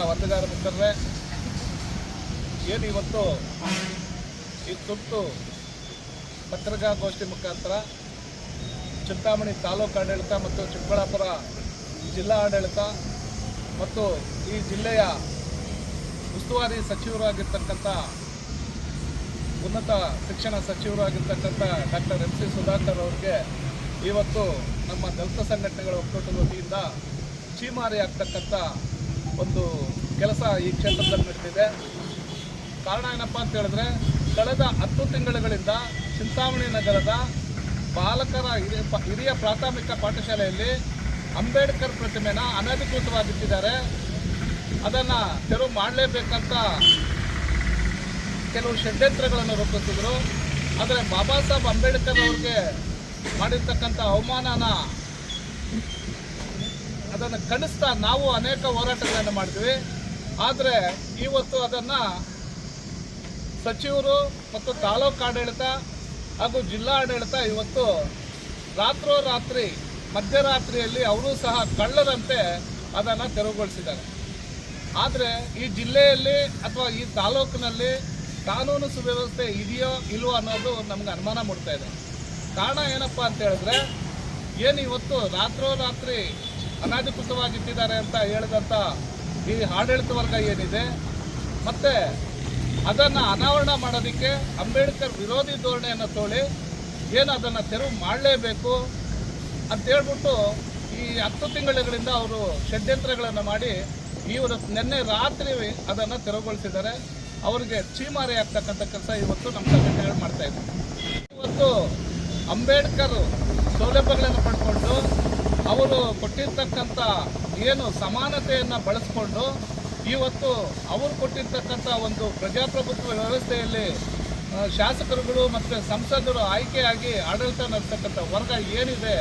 ವರದಿಗಾರ ಮಿತ್ರರೇ, ಏನು ಇವತ್ತು ಈ ತುರ್ತು ಪತ್ರಿಕಾಗೋಷ್ಠಿ ಮುಖಾಂತರ ಚಿಂತಾಮಣಿ ತಾಲೂಕು ಆಡಳಿತ ಮತ್ತು ಚಿಕ್ಕಬಳ್ಳಾಪುರ ಜಿಲ್ಲಾ ಆಡಳಿತ ಮತ್ತು ಈ ಜಿಲ್ಲೆಯ ಉಸ್ತುವಾರಿ ಸಚಿವರಾಗಿರ್ತಕ್ಕಂಥ ಉನ್ನತ ಶಿಕ್ಷಣ ಸಚಿವರಾಗಿರ್ತಕ್ಕಂಥ ಡಾಕ್ಟರ್ ಎಂ ಸಿ ಸುಧಾಕರ್ ಅವರಿಗೆ ಇವತ್ತು ನಮ್ಮ ದಲಿತ ಸಂಘಟನೆಗಳ ಒಕ್ಕೂಟದ ವತಿಯಿಂದ ಚೀಮಾರಿ ಆಗ್ತಕ್ಕಂಥ ಒಂದು ಕೆಲಸ ಈ ಕ್ಷೇತ್ರದಲ್ಲಿ ನಡೆದಿದೆ ಕಾರಣ ಏನಪ್ಪ ಅಂತ ಹೇಳಿದ್ರೆ, ಕಳೆದ ಹತ್ತು ತಿಂಗಳುಗಳಿಂದ ಚಿಂತಾಮಣಿ ನಗರದ ಬಾಲಕರ ಹಿರಿಯ ಹಿರಿಯ ಪ್ರಾಥಮಿಕ ಪಾಠಶಾಲೆಯಲ್ಲಿ ಅಂಬೇಡ್ಕರ್ ಪ್ರತಿಮೆನ ಅನಧಿಕೃತವಾಗಿಟ್ಟಿದ್ದಾರೆ. ಅದನ್ನು ತೆರವು ಮಾಡಲೇಬೇಕಂತ ಕೆಲವು ಷಡ್ಯಂತ್ರಗಳನ್ನು ರೂಪಿಸಿದ್ರು. ಆದರೆ ಬಾಬಾ ಸಾಹೇಬ್ ಅಂಬೇಡ್ಕರ್ ಅವ್ರಿಗೆ ಮಾಡಿರ್ತಕ್ಕಂಥ ಅವಮಾನನ ಅದನ್ನು ಖಂಡಿಸ್ತಾ ನಾವು ಅನೇಕ ಹೋರಾಟಗಳನ್ನು ಮಾಡಿದ್ವಿ ಆದರೆ ಇವತ್ತು ಅದನ್ನು ಸಚಿವರು ಮತ್ತು ತಾಲೂಕು ಆಡಳಿತ ಹಾಗೂ ಜಿಲ್ಲಾ ಆಡಳಿತ ಇವತ್ತು ರಾತ್ರೋರಾತ್ರಿ ಮಧ್ಯರಾತ್ರಿಯಲ್ಲಿ ಅವರು ಸಹ ಕಳ್ಳರಂತೆ ಅದನ್ನು ತೆರವುಗೊಳಿಸಿದ್ದಾರೆ. ಆದರೆ ಈ ಜಿಲ್ಲೆಯಲ್ಲಿ ಅಥವಾ ಈ ತಾಲೂಕಿನಲ್ಲಿ ಕಾನೂನು ಸುವ್ಯವಸ್ಥೆ ಇದೆಯೋ ಇಲ್ವೋ ಅನ್ನೋದು ನಮ್ಗೆ ಅನುಮಾನ ಮೂಡ್ತಾ ಇದೆ. ಕಾರಣ ಏನಪ್ಪ ಅಂತ ಹೇಳಿದ್ರೆ, ಏನು ಇವತ್ತು ರಾತ್ರೋರಾತ್ರಿ ಅನಧಿಕೃತವಾಗಿಟ್ಟಿದ್ದಾರೆ ಅಂತ ಹೇಳಿದಂಥ ಈ ಆಡಳಿತ ವರ್ಗ ಏನಿದೆ, ಮತ್ತೆ ಅದನ್ನು ಅನಾವರಣ ಮಾಡೋದಕ್ಕೆ ಅಂಬೇಡ್ಕರ್ ವಿರೋಧಿ ಧೋರಣೆಯನ್ನು ತೋಳಿ ಏನು ಅದನ್ನು ತೆರವು ಮಾಡಲೇಬೇಕು ಅಂತ ಹೇಳ್ಬಿಟ್ಟು ಈ ಹತ್ತು ತಿಂಗಳುಗಳಿಂದ ಅವರು ಷಡ್ಯಂತ್ರಗಳನ್ನು ಮಾಡಿ ಇವರು ನಿನ್ನೆ ರಾತ್ರಿ ಅದನ್ನು ತೆರವುಗೊಳಿಸಿದ್ದಾರೆ. ಅವರಿಗೆ ಚೀಮಾರಿ ಆಗ್ತಕ್ಕಂಥ ಕೆಲಸ ಇವತ್ತು ನಮ್ಮ ಸಂಘಟನೆಗಳು ಮಾಡ್ತಾ ಇವತ್ತು ಅಂಬೇಡ್ಕರ್ ಸೌಲಭ್ಯಗಳನ್ನು ಪಡ್ಕೊಂಡು ಅವರು ಕೊಟ್ಟಿರ್ತಕ್ಕಂಥ ಏನು ಸಮಾನತೆಯನ್ನು ಬಳಸ್ಕೊಂಡು ಇವತ್ತು ಅವರು ಕೊಟ್ಟಿರ್ತಕ್ಕಂಥ ಒಂದು ಪ್ರಜಾಪ್ರಭುತ್ವ ವ್ಯವಸ್ಥೆಯಲ್ಲಿ ಶಾಸಕರುಗಳು ಮತ್ತು ಸಂಸದರು ಆಯ್ಕೆಯಾಗಿ ಆಡಳಿತ ನಡೆಸ್ತಕ್ಕಂಥ ವರ್ಗ ಏನಿದೆ,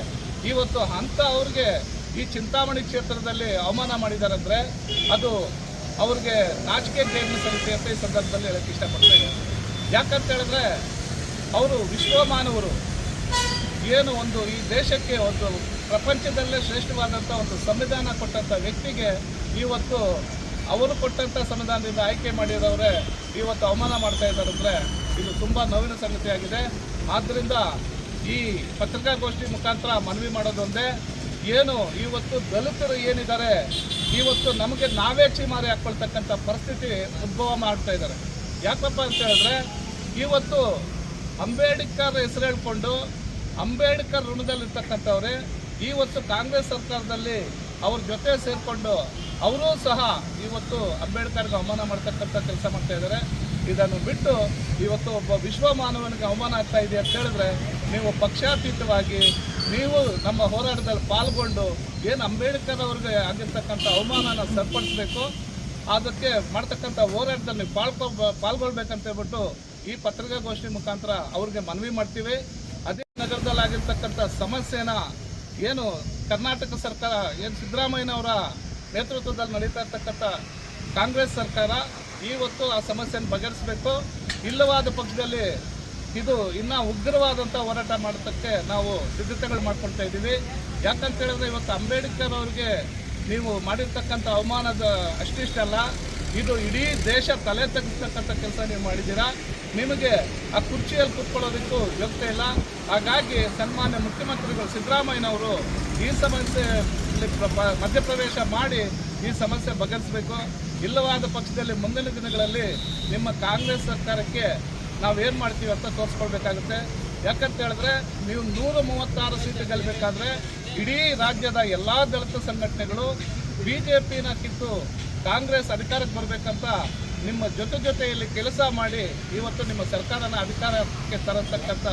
ಇವತ್ತು ಅಂಥ ಅವ್ರಿಗೆ ಈ ಚಿಂತಾಮಣಿ ಕ್ಷೇತ್ರದಲ್ಲಿ ಅವಮಾನ ಮಾಡಿದ್ದಾರೆ ಅಂದರೆ ಅದು ಅವ್ರಿಗೆ ನಾಚಿಕೆ ಜೈನ ಸಮಿತಿ ಅಂತ ಈ ಸಂದರ್ಭದಲ್ಲಿ ಹೇಳಕ್ಕೆ ಇಷ್ಟಪಡ್ತೇನೆ ಯಾಕಂತ ಹೇಳಿದ್ರೆ ಅವರು ವಿಶ್ವಮಾನವರು. ಏನು ಒಂದು ಈ ದೇಶಕ್ಕೆ ಒಂದು ಪ್ರಪಂಚದಲ್ಲೇ ಶ್ರೇಷ್ಠವಾದಂಥ ಒಂದು ಸಂವಿಧಾನ ಕೊಟ್ಟಂಥ ವ್ಯಕ್ತಿಗೆ ಇವತ್ತು ಅವರು ಕೊಟ್ಟಂಥ ಸಂವಿಧಾನದಿಂದ ಆಯ್ಕೆ ಮಾಡಿರೋರೆ ಇವತ್ತು ಅವಮಾನ ಮಾಡ್ತಾ ಇದ್ದಾರೆ ಅಂದರೆ ಇದು ತುಂಬ ನೋವಿನ ಸಂಗತಿಯಾಗಿದೆ. ಆದ್ದರಿಂದ ಈ ಪತ್ರಿಕಾಗೋಷ್ಠಿ ಮುಖಾಂತರ ಮನವಿ ಮಾಡೋದೊಂದೇ. ಏನು ಇವತ್ತು ದಲಿತರು ಏನಿದ್ದಾರೆ, ಇವತ್ತು ನಮಗೆ ನಾವೇ ಚೀಮಾರಿ ಹಾಕ್ಕೊಳ್ತಕ್ಕಂಥ ಪರಿಸ್ಥಿತಿ ಉದ್ಭವ ಮಾಡ್ತಾ ಇದ್ದಾರೆ. ಯಾಕಪ್ಪ ಅಂತ ಹೇಳಿದ್ರೆ, ಇವತ್ತು ಅಂಬೇಡ್ಕರ್ ಹೆಸರು ಹೇಳ್ಕೊಂಡು ಅಂಬೇಡ್ಕರ್ ಋಣದಲ್ಲಿರ್ತಕ್ಕಂಥವ್ರೆ ಇವತ್ತು ಕಾಂಗ್ರೆಸ್ ಸರ್ಕಾರದಲ್ಲಿ ಅವ್ರ ಜೊತೆ ಸೇರಿಕೊಂಡು ಅವರೂ ಸಹ ಇವತ್ತು ಅಂಬೇಡ್ಕರ್ಗೆ ಅವಮಾನ ಮಾಡ್ತಕ್ಕಂಥ ಕೆಲಸ ಮಾಡ್ತಾ ಇದ್ದಾರೆ. ಇದನ್ನು ಬಿಟ್ಟು ಇವತ್ತು ಒಬ್ಬ ವಿಶ್ವ ಮಾನವನಿಗೆ ಅವಮಾನ ಆಗ್ತಾ ಇದೆ ಅಂತ ಹೇಳಿದ್ರೆ ನೀವು ಪಕ್ಷಾತೀತವಾಗಿ ನೀವು ನಮ್ಮ ಹೋರಾಟದಲ್ಲಿ ಪಾಲ್ಗೊಂಡು ಏನು ಅಂಬೇಡ್ಕರ್ ಅವ್ರಿಗೆ ಆಗಿರ್ತಕ್ಕಂಥ ಅವಮಾನನ ಸರಿಪಡಿಸ್ಬೇಕು, ಅದಕ್ಕೆ ಮಾಡ್ತಕ್ಕಂಥ ಹೋರಾಟದಲ್ಲಿ ಪಾಲ್ಕೊ ಪಾಲ್ಗೊಳ್ಬೇಕಂತ ಹೇಳ್ಬಿಟ್ಟು ಈ ಪತ್ರಿಕಾಗೋಷ್ಠಿ ಮುಖಾಂತರ ಅವ್ರಿಗೆ ಮನವಿ ಮಾಡ್ತೀವಿ. ಅದೇ ನಗರದಲ್ಲಿ ಆಗಿರ್ತಕ್ಕಂಥ ಸಮಸ್ಯೆನ ಏನು ಕರ್ನಾಟಕ ಸರ್ಕಾರ, ಏನು ಸಿದ್ದರಾಮಯ್ಯನವರ ನೇತೃತ್ವದಲ್ಲಿ ನಡೀತಾ ಇರ್ತಕ್ಕಂಥ ಕಾಂಗ್ರೆಸ್ ಸರ್ಕಾರ ಇವತ್ತು ಆ ಸಮಸ್ಯೆಯನ್ನು ಬಗೆಹರಿಸಬೇಕು. ಇಲ್ಲವಾದ ಪಕ್ಷದಲ್ಲಿ ಇದು ಇನ್ನೂ ಉಗ್ರವಾದಂಥ ಹೋರಾಟ ಮಾಡೋದಕ್ಕೆ ನಾವು ಸಿದ್ಧತೆಗಳು ಮಾಡ್ಕೊಳ್ತಾ ಇದ್ದೀವಿ. ಯಾಕಂತ ಹೇಳಿದ್ರೆ ಇವತ್ತು ಅಂಬೇಡ್ಕರ್ ಅವರಿಗೆ ನೀವು ಮಾಡಿರ್ತಕ್ಕಂಥ ಅವಮಾನದ ಅಷ್ಟಿಷ್ಟಲ್ಲ. ಇದು ಇಡೀ ದೇಶ ತಲೆ ತಗ್ಗಿಸ್ತಕ್ಕಂಥ ಕೆಲಸ ನೀವು ಮಾಡಿದ್ದೀರಾ? ನಿಮಗೆ ಆ ಕುರ್ಚಿಯಲ್ಲಿ ಕೂತ್ಕೊಳ್ಳೋದಕ್ಕೂ ಯೋಗ್ಯತೆ ಇಲ್ಲ. ಹಾಗಾಗಿ ಸನ್ಮಾನ್ಯ ಮುಖ್ಯಮಂತ್ರಿಗಳು ಸಿದ್ದರಾಮಯ್ಯನವರು ಈ ಸಮಸ್ಯೆಯಲ್ಲಿ ಪ್ರ- ಮಧ್ಯಪ್ರವೇಶ ಮಾಡಿ ಈ ಸಮಸ್ಯೆ ಬಗೆಹರಿಸಬೇಕು. ಇಲ್ಲವಾದ ಪಕ್ಷದಲ್ಲಿ ಮುಂದಿನ ದಿನಗಳಲ್ಲಿ ನಿಮ್ಮ ಕಾಂಗ್ರೆಸ್ ಸರ್ಕಾರಕ್ಕೆ ನಾವೇನು ಮಾಡ್ತೀವಿ ಅಂತ ತೋರಿಸ್ಕೊಳ್ಬೇಕಾಗುತ್ತೆ. ಯಾಕಂತ ಹೇಳಿದ್ರೆ ನೀವು ನೂರ ಮೂವತ್ತಾರು ಸೀಟು ಗೆಲ್ಲಬೇಕಾದ್ರೆ ಇಡೀ ರಾಜ್ಯದ ಎಲ್ಲ ದಲಿತ ಸಂಘಟನೆಗಳು ಬಿ ಜೆ ಪಿನ ಕಿತ್ತು ಕಾಂಗ್ರೆಸ್ ಅಧಿಕಾರಕ್ಕೆ ಬರಬೇಕಂತ ನಿಮ್ಮ ಜೊತೆ ಜೊತೆಯಲ್ಲಿ ಕೆಲಸ ಮಾಡಿ ಇವತ್ತು ನಿಮ್ಮ ಸರ್ಕಾರನ ಅಧಿಕಾರಕ್ಕೆ ತರತಕ್ಕಂಥ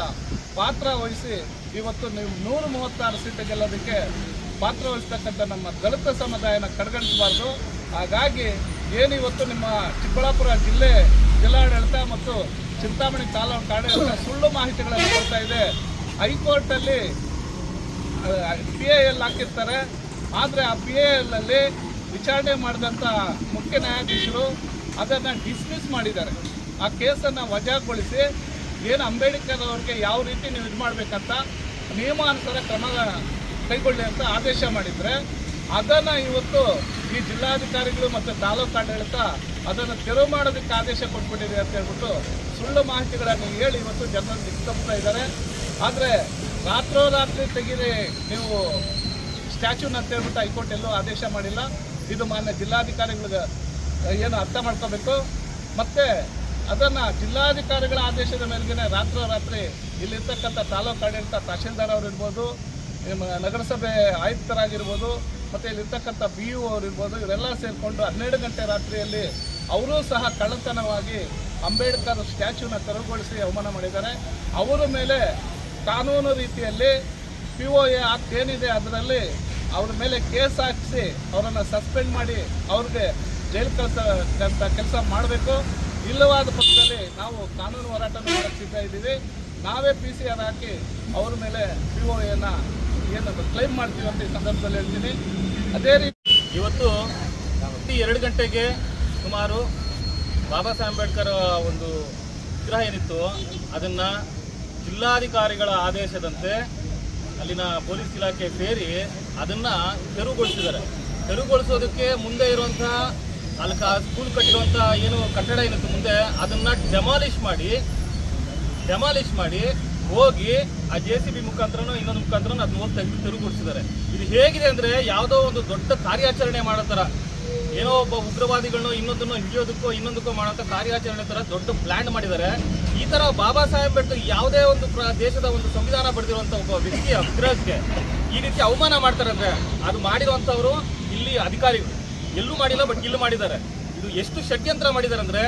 ಪಾತ್ರ ವಹಿಸಿ ಇವತ್ತು ನೀವು ನೂರು ಮೂವತ್ತಾರು ಸೀಟು ಗೆಲ್ಲೋದಕ್ಕೆ ಪಾತ್ರ ವಹಿಸ್ತಕ್ಕಂಥ ನಮ್ಮ ದಲಿತ ಸಮುದಾಯನ ಕಡೆಗಣಿಸಬಾರ್ದು ಹಾಗಾಗಿ ಏನು ಇವತ್ತು ನಿಮ್ಮ ಚಿಕ್ಕಬಳ್ಳಾಪುರ ಜಿಲ್ಲೆ ಜಿಲ್ಲಾಡಳಿತ ಮತ್ತು ಚಿಂತಾಮಣಿ ತಾಲೂಕು ಆಡಳಿತ ಸುಳ್ಳು ಮಾಹಿತಿಗಳನ್ನು ಕೊಡ್ತಾ ಇದೆ. ಹೈಕೋರ್ಟಲ್ಲಿ ಪಿ ಎ ಎಲ್ ಹಾಕಿರ್ತಾರೆ. ಆದರೆ ಆ ಪಿ ಎ ಎಲ್ಲಲ್ಲಿ ವಿಚಾರಣೆ ಮಾಡಿದಂಥ ಮುಖ್ಯ ನ್ಯಾಯಾಧೀಶರು ಅದನ್ನು ಡಿಸ್ಮಿಸ್ ಮಾಡಿದ್ದಾರೆ. ಆ ಕೇಸನ್ನು ವಜಾಗೊಳಿಸಿ ಏನು ಅಂಬೇಡ್ಕರ್ ಅವ್ರಿಗೆ ಯಾವ ರೀತಿ ನೀವು ಇದು ಮಾಡಬೇಕಂತ ನಿಯಮಾನುಸಾರ ಕ್ರಮ ಕೈಗೊಳ್ಳಿ ಅಂತ ಆದೇಶ ಮಾಡಿದರೆ ಅದನ್ನು ಇವತ್ತು ಈ ಜಿಲ್ಲಾಧಿಕಾರಿಗಳು ಮತ್ತು ತಾಲೂಕು ಆಡಳಿತ ಅದನ್ನು ತೆರವು ಮಾಡೋದಕ್ಕೆ ಆದೇಶ ಕೊಟ್ಬಿಟ್ಟಿದೆ ಅಂತ ಹೇಳ್ಬಿಟ್ಟು ಸುಳ್ಳು ಮಾಹಿತಿಗಳನ್ನು ಹೇಳಿ ಇವತ್ತು ಜನರನ್ನು ದಿಕ್ಕಿಸ್ತಾ ಇದ್ದಾರೆ. ಆದರೆ ರಾತ್ರೋರಾತ್ರಿ ತೆಗೀರಿ ನೀವು ಸ್ಟ್ಯಾಚ್ಯೂನ ಅಂತ ಹೇಳ್ಬಿಟ್ಟು ಹೈಕೋರ್ಟ್ ಎಲ್ಲೂ ಆದೇಶ ಮಾಡಿಲ್ಲ. ಇದು ಮಾನ್ಯ ಜಿಲ್ಲಾಧಿಕಾರಿಗಳಿಗೆ ಏನು ಅರ್ಥ ಮಾಡ್ಕೋಬೇಕು? ಮತ್ತು ಅದನ್ನು ಜಿಲ್ಲಾಧಿಕಾರಿಗಳ ಆದೇಶದ ಮೇರೆಗೆ ರಾತ್ರೋರಾತ್ರಿ ಇಲ್ಲಿರ್ತಕ್ಕಂಥ ತಾಲೂಕು ಆಡಳಿತ ತಹಶೀಲ್ದಾರ್ ಅವರು ಇರ್ಬೋದು ನಗರಸಭೆ ಆಯುಕ್ತರಾಗಿರ್ಬೋದು, ಮತ್ತು ಇಲ್ಲಿರ್ತಕ್ಕಂಥ ಬಿ ಯು ಅವರು ಇರ್ಬೋದು, ಇವರೆಲ್ಲ ಸೇರಿಕೊಂಡು ಹನ್ನೆರಡು ಗಂಟೆ ರಾತ್ರಿಯಲ್ಲಿ ಅವರೂ ಸಹ ಕಳ್ಳತನವಾಗಿ ಅಂಬೇಡ್ಕರ್ ಸ್ಟ್ಯಾಚ್ಯೂನ ತೆರವುಗೊಳಿಸಿ ಅವಮಾನ ಮಾಡಿದ್ದಾರೆ. ಅವರ ಮೇಲೆ ಕಾನೂನು ರೀತಿಯಲ್ಲಿ ಪಿ ಒ ಎ ಏನಿದೆ ಅದರಲ್ಲಿ ಅವ್ರ ಮೇಲೆ ಕೇಸ್ ಹಾಕಿಸಿ ಅವರನ್ನು ಸಸ್ಪೆಂಡ್ ಮಾಡಿ ಅವ್ರಿಗೆ ಜೈಲು ಕಳಿಸ್ತಕ್ಕಂಥ ಕೆಲಸ ಮಾಡಬೇಕು. ಇಲ್ಲವಾದ ಪಕ್ಷದಲ್ಲಿ ನಾವು ಕಾನೂನು ಹೋರಾಟ ಮಾಡಕ್ಕೆ ಸಿದ್ಧ ಇದ್ದೀವಿ. ನಾವೇ ಪಿ ಸಿ ಆರ್ ಹಾಕಿ ಅವ್ರ ಮೇಲೆ ಪಿ ಒ ಎನ ಏನು ಕ್ಲೈಮ್ ಮಾಡ್ತೀವಿ ಅಂತ ಈ ಸಂದರ್ಭದಲ್ಲಿ ಹೇಳ್ತೀನಿ. ಅದೇ ರೀತಿ ಇವತ್ತು ಪ್ರತಿ ಎರಡು ಗಂಟೆಗೆ ಸುಮಾರು ಬಾಬಾ ಸಾಹೇಬ್ ಅಂಬೇಡ್ಕರ್ ಒಂದು ವಿಗ್ರಹ ಏನಿತ್ತು, ಅದನ್ನು ಜಿಲ್ಲಾಧಿಕಾರಿಗಳ ಆದೇಶದಂತೆ ಅಲ್ಲಿನ ಪೊಲೀಸ್ ಇಲಾಖೆ ಸೇರಿ ಅದನ್ನು ತೆರವುಗೊಳಿಸಿದ್ದಾರೆ. ತೆರವುಗೊಳಿಸೋದಕ್ಕೆ ಮುಂದೆ ಇರುವಂತಹ ಅಲ್ಲಿ ಸ್ಕೂಲ್ ಕಟ್ಟಿರುವಂಥ ಏನು ಕಟ್ಟಡ ಏನಿತ್ತು ಮುಂದೆ ಅದನ್ನು ಡೆಮಾಲಿಷ್ ಮಾಡಿ ಡೆಮಾಲಿಷ್ ಮಾಡಿ ಹೋಗಿ ಆ ಜೆ ಸಿ ಬಿ ಮುಖಾಂತರನೋ ಇನ್ನೊಂದು ಮುಖಾಂತರ ಅದನ್ನ ಹೋಗಿ ತೆಗೆದು ತಿರುಗಿಸಿದ್ದಾರೆ ಇದು ಹೇಗಿದೆ ಅಂದ್ರೆ ಯಾವುದೋ ಒಂದು ದೊಡ್ಡ ಕಾರ್ಯಾಚರಣೆ ಮಾಡೋ ಥರ, ಏನೋ ಒಬ್ಬ ಉಗ್ರವಾದಿಗಳನ್ನ ಇನ್ನೊಂದನ್ನು ಹಿಡಿಯೋದಕ್ಕೋ ಇನ್ನೊಂದಕ್ಕೋ ಮಾಡೋಂಥ ಕಾರ್ಯಾಚರಣೆ ಥರ ದೊಡ್ಡ ಪ್ಲಾನ್ ಮಾಡಿದ್ದಾರೆ. ಈ ಥರ ಬಾಬಾ ಸಾಹೇಬ್ ಅಂಬೇಡ್ಕರ್ ಯಾವುದೇ ಒಂದು ದೇಶದ ಒಂದು ಸಂವಿಧಾನ ಬರೆದಿರುವಂಥ ಒಬ್ಬ ವ್ಯಕ್ತಿಯ ವಿಗ್ರಹಕ್ಕೆ ಈ ರೀತಿ ಅವಮಾನ ಮಾಡ್ತಾರೆ ಅಂದ್ರೆ ಅದು ಮಾಡಿರುವಂಥವ್ರು ಇಲ್ಲಿ ಅಧಿಕಾರಿಗಳು. ಎಲ್ಲೂ ಮಾಡಿಲ್ಲ ಬಟ್ ಇಲ್ಲೂ ಮಾಡಿದ್ದಾರೆ. ಇದು ಎಷ್ಟು ಷಡ್ಯಂತ್ರ ಮಾಡಿದ್ದಾರೆ ಅಂದ್ರೆ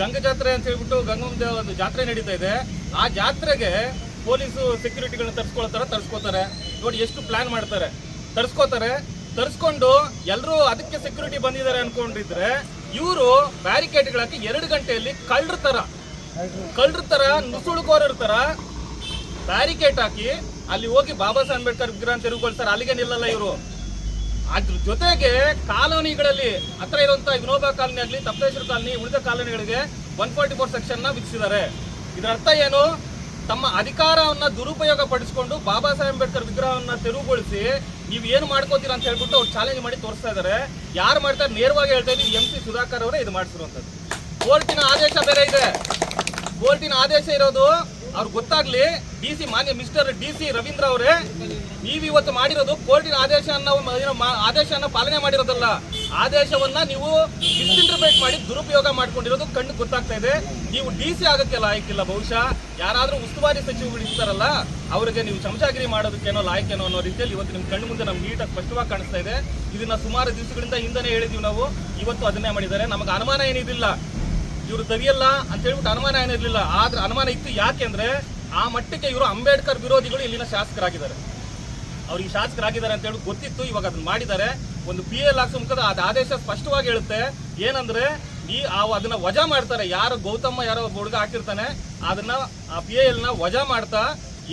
ಗಂಗಾ ಜಾತ್ರೆ ಅಂತ ಹೇಳ್ಬಿಟ್ಟು ಗಂಗಮ್ಮ ಒಂದು ಜಾತ್ರೆ ನಡೀತಾ ಇದೆ. ಆ ಜಾತ್ರೆಗೆ ಪೊಲೀಸು ಸೆಕ್ಯೂರಿಟಿಗಳನ್ನ ತರಿಸ್ಕೊಳ್ತಾರೆ, ತರಿಸ್ಕೋತಾರೆ. ನೋಡಿ ಎಷ್ಟು ಪ್ಲಾನ್ ಮಾಡ್ತಾರೆ. ತರ್ಸ್ಕೋತಾರೆ. ತರ್ಸ್ಕೊಂಡು ಎಲ್ಲರೂ ಅದಕ್ಕೆ ಸೆಕ್ಯೂರಿಟಿ ಬಂದಿದ್ದಾರೆ ಅನ್ಕೊಂಡಿದ್ರೆ ಇವರು ಬ್ಯಾರಿಕೇಡ್ಗಳಾಕಿ ಎರಡು ಗಂಟೆಯಲ್ಲಿ ಕಳ್ಳರ ತರ ಕಳ್ಳರ ತರ, ನುಸುಳುಕೋರರ ತರ ಬ್ಯಾರಿಕೇಡ್ ಹಾಕಿ ಅಲ್ಲಿ ಹೋಗಿ ಬಾಬಾ ಸಾಹೇಬ್ ಅಂಬೇಡ್ಕರ್ ವಿಗ್ರಹ ತೆರವುಗೊಳಿಸ್ತಾರೆ ಅಲ್ಲಿಗೆ ನಿಲ್ಲಲ್ಲ ಇವರು. ಅದ್ರ ಜೊತೆಗೆ ಕಾಲೋನಿಗಳಲ್ಲಿ, ಹತ್ರ ಇರುವಂತ ವಿನೋಬ ಕಾಲೋನಿ ಆಗಲಿ ತಪ್ಪೇಶ್ವರ ಕಾಲೋನಿ, ಉಳಿದ ಕಾಲೋನಿಗಳಿಗೆ ಒನ್ ಫಾರ್ಟಿ ಫೋರ್ ಸೆಕ್ಷನ್ನ ವಿಧಿಸಿದ್ದಾರೆ. ಇದರ ಅರ್ಥ ಏನು? ತಮ್ಮ ಅಧಿಕಾರವನ್ನ ದುರುಪಯೋಗ ಪಡಿಸಿಕೊಂಡು ಬಾಬಾ ಸಾಹೇಬ್ ಅಂಬೇಡ್ಕರ್ ವಿಗ್ರಹವನ್ನ ತೆರವುಗೊಳಿಸಿ ನೀವು ಏನು ಮಾಡ್ಕೋತೀರಾ ಅಂತ ಹೇಳ್ಬಿಟ್ಟು ಅವ್ರು ಚಾಲೆಂಜ್ ಮಾಡಿ ತೋರಿಸ್ತಾ ಇದ್ದಾರೆ. ಯಾರು ಮಾಡ್ತಾರೆ? ನೇರವಾಗಿ ಹೇಳ್ತಾ ಇದ್ದೀವಿ, ಎಂ ಸಿ ಸುಧಾಕರ್ ಅವರೇ ಇದು ಮಾಡಿಸಿರುವಂಥದ್ದು ಕೋರ್ಟಿನ ಆದೇಶ ಬೇರೆ ಇದೆ. ಕೋರ್ಟಿನ ಆದೇಶ ಇರೋದು ಅವ್ರಿಗೆ ಗೊತ್ತಾಗ್ಲಿ ಡಿ ಸಿ ಮಾನ್ಯ ಮಿಸ್ಟರ್ ಡಿ ಸಿ ರವೀಂದ್ರ ಅವರೇ, ನೀವು ಇವತ್ತು ಮಾಡಿರೋದು ಕೋರ್ಟಿನ ಆದೇಶ ಆದೇಶವನ್ನ ಪಾಲನೆ ಮಾಡಿರೋದಲ್ಲ. ಆದೇಶವನ್ನ ನೀವು ಮಿಸ್ಇಂಟರ್ಪ್ರೇಟ್ ಮಾಡಿ ದುರುಪಯೋಗ ಮಾಡ್ಕೊಂಡಿರೋದು ಕಣ್ಣು ಗೊತ್ತಾಗ್ತಾ ಇದೆ. ನೀವು ಡಿ ಸಿ ಆಗಕ್ಕೆ ಲಾಯಕ್ಕಿಲ್ಲ ಬಹುಶಃ. ಯಾರಾದ್ರೂ ಉಸ್ತುವಾರಿ ಸಚಿವಗಳು ಇರ್ತಾರಲ್ಲ, ಅವರಿಗೆ ನೀವು ಚಮಚಾಗಿರಿ ಮಾಡೋದಕ್ಕೇನೋ, ಲಾಯಕ್ಕೇನೋ ಅನ್ನೋ ರೀತಿಯಲ್ಲಿ ಇವತ್ತು ನಿಮ್ಮ ಕಣ್ಣು ಮುಂದೆ ನಮ್ಗೆ ನೀಟಾಗಿ ಸ್ಪಷ್ಟವಾಗಿ ಕಾಣಿಸ್ತಾ ಇದೆ. ಇದನ್ನ ಸುಮಾರು ದಿವಸಗಳಿಂದ ಹಿಂದೆ ಹೇಳಿದೀವಿ ನಾವು. ಇವತ್ತು ಅದನ್ನೇ ಮಾಡಿದ್ದಾರೆ. ನಮಗೆ ಅನುಮಾನ ಏನಿದಿಲ್ಲ. ಇವರು ಸರಿಯಲ್ಲ ಅಂತ ಹೇಳ್ಬಿಟ್ಟು ಅನುಮಾನ ಏನಿರಲಿಲ್ಲ ಆದ್ರೆ ಅನುಮಾನ ಇತ್ತು ಯಾಕೆಂದ್ರೆ ಆ ಮಟ್ಟಕ್ಕೆ ಇವರು ಅಂಬೇಡ್ಕರ್ ವಿರೋಧಿಗಳು ಇಲ್ಲಿನ ಶಾಸಕರಾಗಿದ್ದಾರೆ. ಅವ್ರಿಗೆ ಶಾಸಕರಾಗಿದ್ದಾರೆ ಅಂತ ಹೇಳಿ ಗೊತ್ತಿತ್ತು, ಇವಾಗ ಅದನ್ನ ಮಾಡಿದ್ದಾರೆ. ಒಂದು ಪಿ ಎಲ್ ಆಕ್ಸ್ ಮುಖದ ಅದು ಆದೇಶ ಸ್ಪಷ್ಟವಾಗಿ ಹೇಳುತ್ತೆ. ಏನಂದ್ರೆ, ಈ ಅದನ್ನ ವಜಾ ಮಾಡ್ತಾರೆ. ಯಾರು ಗೌತಮ್ಮ, ಯಾರೋ ಹುಡುಗ ಹಾಕಿರ್ತಾನೆ. ಅದನ್ನ ಆ ಪಿ ಎಲ್ನ ವಜಾ ಮಾಡ್ತಾ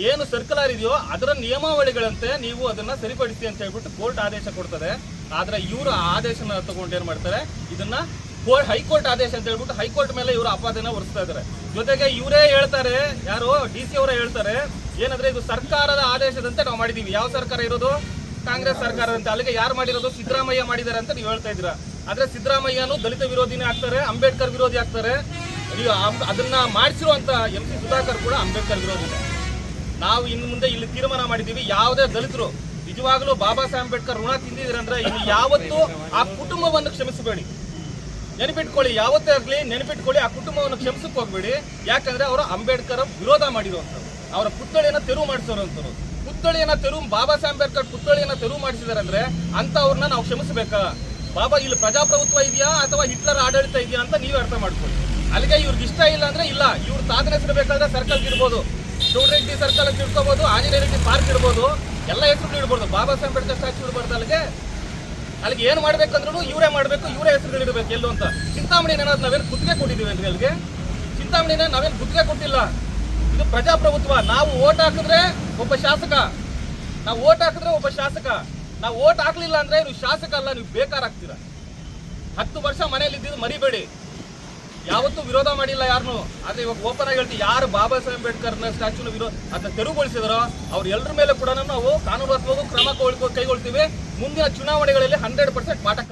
ಏನು ಸರ್ಕುಲರ್ ಇದೆಯೋ ಅದರ ನಿಯಮಾವಳಿಗಳಂತೆ ನೀವು ಅದನ್ನ ಸರಿಪಡಿಸಿ ಅಂತ ಹೇಳ್ಬಿಟ್ಟು ಕೋರ್ಟ್ ಆದೇಶ ಕೊಡ್ತದೆ. ಆದ್ರೆ ಇವರು ಆ ಆದೇಶನ ತಗೊಂಡು ಏನ್ ಮಾಡ್ತಾರೆ? ಇದನ್ನ ಕೋರ್ಟ್ ಹೈಕೋರ್ಟ್ ಆದೇಶ ಅಂತ ಹೇಳ್ಬಿಟ್ಟು ಹೈಕೋರ್ಟ್ ಮೇಲೆ ಇವರು ಆಪಾದನೆ ಹೊರಿಸ್ತಾ ಇದ್ದಾರೆ ಜೊತೆಗೆ ಇವರೇ ಹೇಳ್ತಾರೆ, ಯಾರು ಡಿ ಸಿ ಅವರೇ ಹೇಳ್ತಾರೆ, ಏನಂದ್ರೆ ಇದು ಸರ್ಕಾರದ ಆದೇಶದಂತೆ ನಾವು ಮಾಡಿದೀವಿ. ಯಾವ ಸರ್ಕಾರ ಇರೋದು? ಕಾಂಗ್ರೆಸ್ ಸರ್ಕಾರದಂತೆ. ಅಲ್ಲಿಗೆ ಯಾರು ಮಾಡಿರೋದು? ಸಿದ್ದರಾಮಯ್ಯ ಮಾಡಿದ್ದಾರೆ ಅಂತ ನೀವು ಹೇಳ್ತಾ ಇದ್ದೀರಾ. ಆದ್ರೆ ಸಿದ್ದರಾಮಯ್ಯನು ದಲಿತ ವಿರೋಧಿನೇ ಆಗ್ತಾರೆ, ಅಂಬೇಡ್ಕರ್ ವಿರೋಧಿ ಆಗ್ತಾರೆ. ಅದನ್ನ ಮಾಡಿಸಿರುವಂತ ಎಂ ಸಿ ಸುಧಾಕರ್ ಕೂಡ ಅಂಬೇಡ್ಕರ್ ವಿರೋಧಿ ನಾವು ಇನ್ನು ಮುಂದೆ ಇಲ್ಲಿ ತೀರ್ಮಾನ ಮಾಡಿದ್ದೀವಿ. ಯಾವುದೇ ದಲಿತರು, ನಿಜವಾಗ್ಲೂ ಬಾಬಾ ಸಾಹೇಬ್ ಅಂಬೇಡ್ಕರ್ ಋಣ ತಿಂದಿದ್ರಂದ್ರೆ ಇನ್ನು ಯಾವತ್ತೂ ಆ ಕುಟುಂಬವನ್ನು ಕ್ಷಮಿಸಬೇಡಿ. ನೆನಪಿಟ್ಕೊಳ್ಳಿ, ಯಾವತ್ತೇ ಆಗಲಿ ನೆನಪಿಟ್ಕೊಳ್ಳಿ, ಆ ಕುಟುಂಬವನ್ನು ಕ್ಷಮಿಸಕ್ಕೆ ಹೋಗ್ಬೇಡಿ. ಯಾಕಂದ್ರೆ ಅವರು ಅಂಬೇಡ್ಕರ್ ವಿರೋಧ ಮಾಡಿರುವಂಥವ್ರು. ಅವರ ಪುತ್ಥಳಿಯನ್ನ ತೆರವು ಮಾಡಿಸೋರಂಥವ್ರು ಪುತ್ಥಳಿಯನ್ನ ತೆರವು, ಬಾಬಾ ಸಾಹೇಬ್ ಅಂಬೇಡ್ಕರ್ ಪುತ್ಥಳಿಯನ್ನ ತೆರವು ಮಾಡಿಸಿದಾರೆ ಅಂದ್ರೆ ನಾವು ಕ್ಷಮಿಸಬೇಕಾ? ಬಾಬಾ, ಇಲ್ಲಿ ಪ್ರಜಾಪ್ರಭುತ್ವ ಇದೆಯಾ ಅಥವಾ ಹಿಟ್ಲರ್ ಆಡಳಿತ ಇದೆಯಾ ಅಂತ ನೀವು ಅರ್ಥ ಮಾಡ್ಕೊಳ್ಳಿ. ಅಲ್ಲಿಗೆ ಇವ್ರಿಗೆ ಇಷ್ಟ ಇಲ್ಲ ಅಂದ್ರೆ ಇಲ್ಲ. ಇವ್ರು ಸಾಧನೆ ಹೆಸರು ಸರ್ಕಲ್ ಇರ್ಬೋದು. ಶಿವರೆಡ್ಡಿ ಸರ್ಕಲ್ ಅಂತ ಇಟ್ಕೋಬಹುದು ಆಂಜನೇಯ ರೆಡ್ಡಿ ಪಾರ್ಕ್ ಇರ್ಬೋದು. ಎಲ್ಲ ಹೆಸರು ಇಡ್ಬೋದು ಬಾಬಾ ಸಾಹೇಬ್ ಅಂಬೇಡ್ಕರ್ ಸ್ಟ್ಯಾಚ್ಯೂ ಇಡ್ಬಾರ್ದು ಅಲ್ಲಿಗೆ ಅಲ್ಲಿಗೆ ಏನು ಮಾಡ್ಬೇಕಂದ್ರೂ ಇವರೇ ಮಾಡಬೇಕು, ಇವರೇ ಇರಬೇಕು ಎಲ್ಲೋ ಅಂತ. ಚಿಂತಾಮಣಿ ಏನಾದ್ರು ನಾವೇನು ಗುತ್ತಿಗೆ ಕೊಟ್ಟಿದ್ದೀವಿ ಅಂದ್ರೆ ಅಲ್ಲಿಗೆ ಚಿಂತಾಮಣಿನ ನಾವೇನು ಗುತ್ತಿಗೆ ಕೊಟ್ಟಿಲ್ಲ. ಇದು ಪ್ರಜಾಪ್ರಭುತ್ವ. ನಾವು ಓಟ್ ಹಾಕಿದ್ರೆ ಒಬ್ಬ ಶಾಸಕ. ನಾವು ಓಟ್ ಹಾಕಿದ್ರೆ ಒಬ್ಬ ಶಾಸಕ. ನಾವು ಓಟ್ ಹಾಕ್ಲಿಲ್ಲ ಅಂದ್ರೆ ನೀವು ಶಾಸಕ ಅಲ್ಲ, ನೀವು ಬೇಕಾರಾಗ್ತೀರಾ ಹತ್ತು ವರ್ಷ ಮನೇಲಿ ಇದ್ದಿದ್ದು ಮರಿಬೇಡಿ. ಯಾವತ್ತೂ ವಿರೋಧ ಮಾಡಿಲ್ಲ ಯಾರನ್ನು ಆದ್ರೆ ಇವಾಗ ಓಪನ್ ಆಗಿ ಹೇಳ್ತೀವಿ ಯಾರು ಬಾಬಾ ಸಾಹೇಬ್ ಅಂಬೇಡ್ಕರ್ನ ಸ್ಟ್ಯಾಚ್ಯೂನ ವಿರೋಧ ಅದನ್ನ ತೆರವುಗೊಳಿಸಿದಾರೋ, ಅವ್ರ ಎಲ್ಲರ ಮೇಲೆ ಕೂಡ ನಾವು ಕಾನೂನಾತ್ಮಕ ಕ್ರಮ ಕೈಗೊಳ್ತೀವಿ. ಮುಂದಿನ ಚುನಾವಣೆಗಳಲ್ಲಿ ಹಂಡ್ರೆಡ್ ಪರ್ಸೆಂಟ್ ಪಾಠ